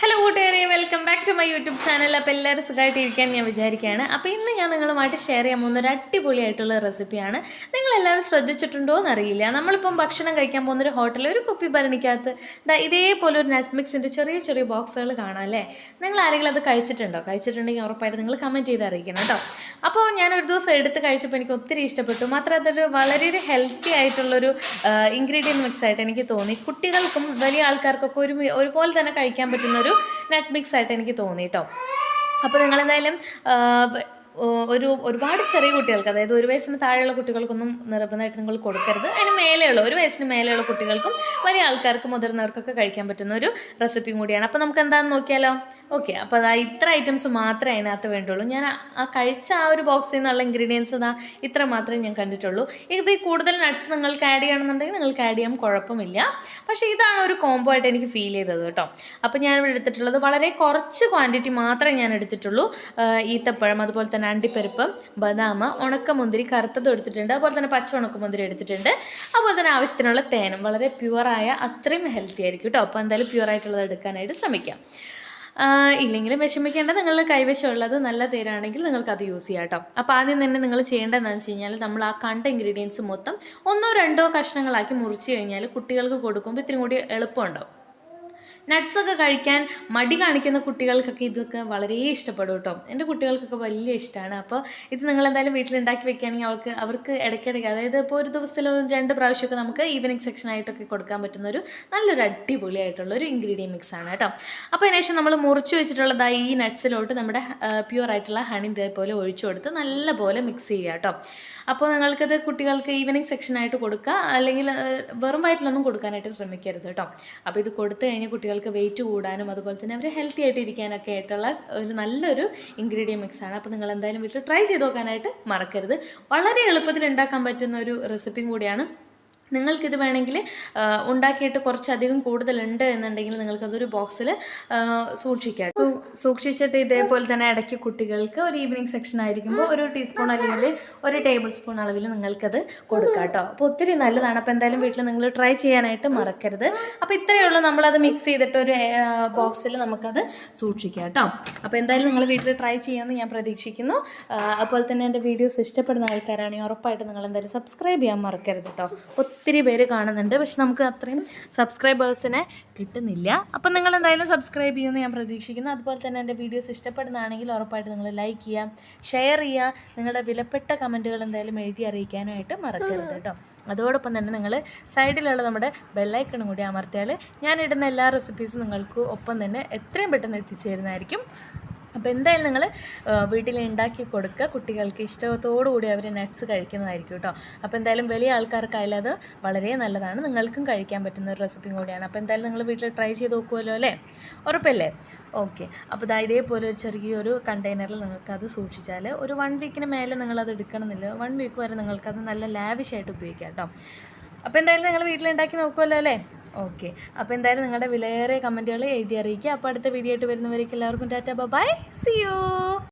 Hello കൂട്ടുകാരെ. Welcome back to my YouTube channel അപ്പോൾ എല്ലാവരും സുഖമായിട്ടിരിക്കാൻ ഞാൻ വിചാരിക്കുകയാണ്. അപ്പോൾ ഇന്ന് ഞാൻ നിങ്ങളുമായിട്ട് ഷെയർ ചെയ്യാൻ പോകുന്ന ഒരു അടിപൊളിയായിട്ടുള്ള റെസിപ്പിയാണ് നിങ്ങളെല്ലാവരും ശ്രദ്ധിച്ചിട്ടുണ്ടോ എന്നറിയില്ല. നമ്മളിപ്പം ഭക്ഷണം കഴിക്കാൻ പോകുന്ന ഒരു ഹോട്ടലിൽ ഒരു കുപ്പി ഭരണിക്കകത്ത് ദാ ഇതേപോലെ ഒരു നെറ്റ്മിക്സിന്റെ ചെറിയ ചെറിയ ബോക്സുകൾ കാണാം അല്ലേ? നിങ്ങൾ ആരെങ്കിലും അത് കഴിച്ചിട്ടുണ്ടോ? കഴിച്ചിട്ടുണ്ടെങ്കിൽ ഉറപ്പായിട്ട് നിങ്ങൾ കമന്റ് ചെയ്ത് അറിയിക്കണം കേട്ടോ. അപ്പോൾ ഞാൻ ഒരു ദിവസം എടുത്ത് കഴിച്ചപ്പോൾ എനിക്ക് ഒത്തിരി ഇഷ്ടപ്പെട്ടു. മാത്രം അതൊരു വളരെ ഒരു ഹെൽത്തി ആയിട്ടുള്ളൊരു ഇൻഗ്രീഡിയന്റ് മിക്സ് ആയിട്ട് എനിക്ക് തോന്നി. കുട്ടികൾക്കും വലിയ ആൾക്കാർക്കൊക്കെ ഒരു ഒരുപോലെ തന്നെ കഴിക്കാൻ പറ്റുന്ന ഒരു നട്ട് മിക്സ് ആയിട്ട് എനിക്ക് തോന്നി കേട്ടോ അപ്പോൾ നിങ്ങളെന്തായാലും ഒരു ഒരുപാട് ചെറിയ കുട്ടികൾക്ക് അതായത് ഒരു വയസ്സിന് താഴെയുള്ള കുട്ടികൾക്കൊന്നും നിർബന്ധമായിട്ട് നിങ്ങൾ കൊടുക്കരുത്. അതിന് മേലെയുള്ള ഒരു വയസ്സിന് മേലെയുള്ള കുട്ടികൾക്കും വലിയ ആൾക്കാർക്ക് മുതിർന്നവർക്കൊക്കെ കഴിക്കാൻ പറ്റുന്ന ഒരു റെസിപ്പിയും കൂടിയാണ്. അപ്പോൾ നമുക്ക് എന്താണെന്ന് നോക്കിയാലോ? ഓക്കെ അപ്പോൾ അതാ ഇത്ര ഐറ്റംസ് മാത്രമേ അതിനകത്ത് വേണ്ടുള്ളൂ. ഞാൻ ആ- കഴിച്ച ആ ഒരു ബോക്സിൽ നിന്നുള്ള ഇൻഗ്രീഡിയൻസ് ഇതാ ഇത്ര മാത്രമേ ഞാൻ കണ്ടിട്ടുള്ളൂ. ഇത് കൂടുതൽ നട്ട്സ് നിങ്ങൾക്ക് ആഡ് ചെയ്യണമെന്നുണ്ടെങ്കിൽ നിങ്ങൾക്ക് ആഡ് ചെയ്യാൻ കുഴപ്പമില്ല. പക്ഷേ ഇതാണ് ഒരു കോംബോ ആയിട്ട് എനിക്ക് ഫീൽ ചെയ്തത് കേട്ടോ. അപ്പോൾ ഞാനിവിടെ എടുത്തിട്ടുള്ളത് വളരെ കുറച്ച് ക്വാണ്ടിറ്റി മാത്രമേ ഞാൻ എടുത്തിട്ടുള്ളൂ. ഈത്തപ്പഴം അതുപോലെ തന്നെ അണ്ടിപ്പരിപ്പ് ബദാം ഉണക്കമുന്തിരി കറുത്തത് എടുത്തിട്ടുണ്ട്. അതുപോലെ തന്നെ പച്ച ഉണക്കമുന്തിരി എടുത്തിട്ടുണ്ട്. അതുപോലെ തന്നെ ആവശ്യത്തിനുള്ള തേനും. വളരെ പ്യുവറായ അത്രയും ഹെൽത്തി ആയിരിക്കും കേട്ടോ അപ്പോൾ എന്തായാലും പ്യുവറായിട്ടുള്ളത് എടുക്കാനായിട്ട് ശ്രമിക്കാം. ഇല്ലെങ്കിലും വിഷമിക്കേണ്ട. നിങ്ങൾ കൈവശമുള്ളത് നല്ല തേരാണെങ്കിൽ നിങ്ങൾക്ക് അത് യൂസ് ചെയ്യാം കേട്ടോ അപ്പോൾ ആദ്യം തന്നെ നിങ്ങൾ ചെയ്യേണ്ടതെന്ന് വെച്ച് കഴിഞ്ഞാൽ നമ്മൾ ആ കണ്ട ഇൻഗ്രീഡിയൻസ് മൊത്തം ഒന്നോ രണ്ടോ കഷ്ണങ്ങളാക്കി മുറിച്ച് കഴിഞ്ഞാൽ കുട്ടികൾക്ക് കൊടുക്കുമ്പോൾ ഇത്തിരി കൂടി എളുപ്പമുണ്ടാവും. നട്ട്സ് ഒക്കെ കഴിക്കാൻ മടി കാണിക്കുന്ന കുട്ടികൾക്കൊക്കെ ഇതൊക്കെ വളരെ ഇഷ്ടപ്പെടും കേട്ടോ. എന്റെ കുട്ടികൾക്കൊക്കെ വലിയ ഇഷ്ടമാണ് അപ്പോൾ ഇത് നിങ്ങൾ എന്തായാലും വീട്ടിൽ ഉണ്ടാക്കി വെക്കുകയാണെങ്കിൽ അവൾക്ക് അവർക്ക് ഇടയ്ക്കിടയ്ക്ക് അതായത് ഇപ്പോൾ ഒരു ദിവസത്തിലോ രണ്ട് പ്രാവശ്യമൊക്കെ നമുക്ക് ഈവനിങ് സെക്ഷനായിട്ടൊക്കെ കൊടുക്കാൻ പറ്റുന്ന ഒരു നല്ലൊരു അടിപൊളിയായിട്ടുള്ള ഒരു ഇൻഗ്രീഡിയൻ മിക്സ് ആണ് കേട്ടോ. അപ്പോൾ അതിനുശേഷം നമ്മൾ മുറിച്ച് വെച്ചിട്ടുള്ളതായി ഈ നട്ട്സിലോട്ട് നമ്മുടെ പ്യുവർ ആയിട്ടുള്ള ഹണി ഇതേപോലെ ഒഴിച്ചു കൊടുത്ത് നല്ലപോലെ മിക്സ് ചെയ്യുക കേട്ടോ. അപ്പോൾ നിങ്ങൾക്കത് കുട്ടികൾക്ക് ഈവനിങ് സെക്ഷനായിട്ട് കൊടുക്കുക അല്ലെങ്കിൽ വെറും വയറ്റിലൊന്നും കൊടുക്കാനായിട്ട് ശ്രമിക്കരുത് കേട്ടോ. അപ്പോൾ ഇത് കൊടുത്തു കഴിഞ്ഞാൽ കുട്ടികൾക്ക് വെയിറ്റ് കൂടാനും അതുപോലെ തന്നെ അവർ ഹെൽത്തി ആയിട്ട് ഇരിക്കാനൊക്കെ ആയിട്ടുള്ള ഒരു നല്ലൊരു ഇൻഗ്രീഡിയൻ മിക്സാണ് അപ്പോൾ നിങ്ങൾ എന്തായാലും വീട്ടിൽ ട്രൈ ചെയ്ത് നോക്കാനായിട്ട് മറക്കരുത്. വളരെ എളുപ്പത്തിൽ ഉണ്ടാക്കാൻ പറ്റുന്ന ഒരു റെസിപ്പിയും കൂടിയാണ് നിങ്ങൾക്കിത് വേണമെങ്കിൽ ഉണ്ടാക്കിയിട്ട് കുറച്ചധികം കൂടുതലുണ്ട് എന്നുണ്ടെങ്കിൽ നിങ്ങൾക്കതൊരു ബോക്സിൽ സൂക്ഷിക്കാം. സൂക്ഷിച്ചിട്ട് ഇതേപോലെ തന്നെ ഇടയ്ക്ക് കുട്ടികൾക്ക് ഒരു ഈവനിങ് സെക്ഷൻ ആയിരിക്കുമ്പോൾ ഒരു ടീസ്പൂൺ അല്ലെങ്കിൽ ഒരു ടേബിൾ സ്പൂൺ അളവിൽ നിങ്ങൾക്കത് കൊടുക്കാം കേട്ടോ. അപ്പോൾ ഒത്തിരി നല്ലതാണ്. അപ്പോൾ എന്തായാലും വീട്ടിൽ നിങ്ങൾ ട്രൈ ചെയ്യാനായിട്ട് മറക്കരുത്. അപ്പോൾ ഇത്രയേ ഉള്ളൂ. നമ്മളത് മിക്സ് ചെയ്തിട്ട് ഒരു ബോക്സിൽ നമുക്കത് സൂക്ഷിക്കാം കേട്ടോ. അപ്പോൾ എന്തായാലും നിങ്ങൾ വീട്ടിൽ ട്രൈ ചെയ്യുമെന്ന് ഞാൻ പ്രതീക്ഷിക്കുന്നു. അതുപോലെ തന്നെ എന്റെ വീഡിയോസ് ഇഷ്ടപ്പെടുന്ന ആൾക്കാരാണെങ്കിൽ ഉറപ്പായിട്ട് നിങ്ങൾ എന്തായാലും സബ്സ്ക്രൈബ് ചെയ്യാൻ മറക്കരുത് കേട്ടോ. ഒത്തിരി പേര് കാണുന്നുണ്ട്. പക്ഷെ നമുക്ക് അത്രയും സബ്സ്ക്രൈബേഴ്സിനെ കിട്ടുന്നില്ല. അപ്പം നിങ്ങൾ എന്തായാലും സബ്സ്ക്രൈബ് ചെയ്യുമെന്ന് ഞാൻ പ്രതീക്ഷിക്കുന്നു. അതുപോലെ തന്നെ എന്റെ വീഡിയോസ് ഇഷ്ടപ്പെടുന്നതാണെങ്കിൽ ഉറപ്പായിട്ട് നിങ്ങൾ ലൈക്ക് ചെയ്യുക ഷെയർ ചെയ്യുക. നിങ്ങളുടെ വിലപ്പെട്ട കമന്റുകൾ എന്തായാലും എഴുതി അറിയിക്കാനായിട്ട് മറക്കരുത് കേട്ടോ. അതോടൊപ്പം തന്നെ നിങ്ങൾ സൈഡിലുള്ള നമ്മുടെ ബെല്ലൈക്കണും കൂടി അമർത്തിയാൽ ഞാനിടുന്ന എല്ലാ റെസിപ്പീസും നിങ്ങൾക്ക് ഒപ്പം തന്നെ എത്രയും പെട്ടെന്ന് എത്തിച്ചേരുന്നതായിരിക്കും. അപ്പോൾ എന്തായാലും നിങ്ങൾ വീട്ടിൽ ഉണ്ടാക്കി കൊടുക്കുക. കുട്ടികൾക്ക് ഇഷ്ടത്തോടു കൂടി അവർ നട്ട്സ് കഴിക്കുന്നതായിരിക്കും കേട്ടോ. അപ്പോൾ എന്തായാലും വലിയ ആൾക്കാർക്കായാലും അത് വളരെ നല്ലതാണ്. നിങ്ങൾക്കും കഴിക്കാൻ പറ്റുന്ന ഒരു റെസിപ്പിയും കൂടിയാണ്. അപ്പോൾ എന്തായാലും നിങ്ങൾ വീട്ടിൽ ട്രൈ ചെയ്ത് നോക്കുമല്ലോ അല്ലേ? ഉറപ്പല്ലേ? ഓക്കെ. അപ്പോൾ ദാ ഇതേപോലെ ഒരു ചെറിയൊരു കണ്ടെയ്നറിൽ നിങ്ങൾക്കത് സൂക്ഷിച്ചാൽ ഒരു വൺ വീക്കിന് മേലെ നിങ്ങളത് എടുക്കണമെന്നില്ല. വൺ വീക്ക് വരെ നിങ്ങൾക്കത് നല്ല ലാവിഷായിട്ട് ഉപയോഗിക്കാം കേട്ടോ. അപ്പോൾ എന്തായാലും നിങ്ങൾ വീട്ടിൽ ഉണ്ടാക്കി നോക്കുമല്ലോ അല്ലേ? ഓക്കെ അപ്പോൾ എന്തായാലും നിങ്ങളുടെ വിലയേറെ കമന്റുകൾ എഴുതി അറിയിക്കുക. അപ്പോൾ അടുത്ത വീഡിയോ ആയിട്ട് വരുന്നവരേക്ക് എല്ലാവർക്കും ടാറ്റ. By C U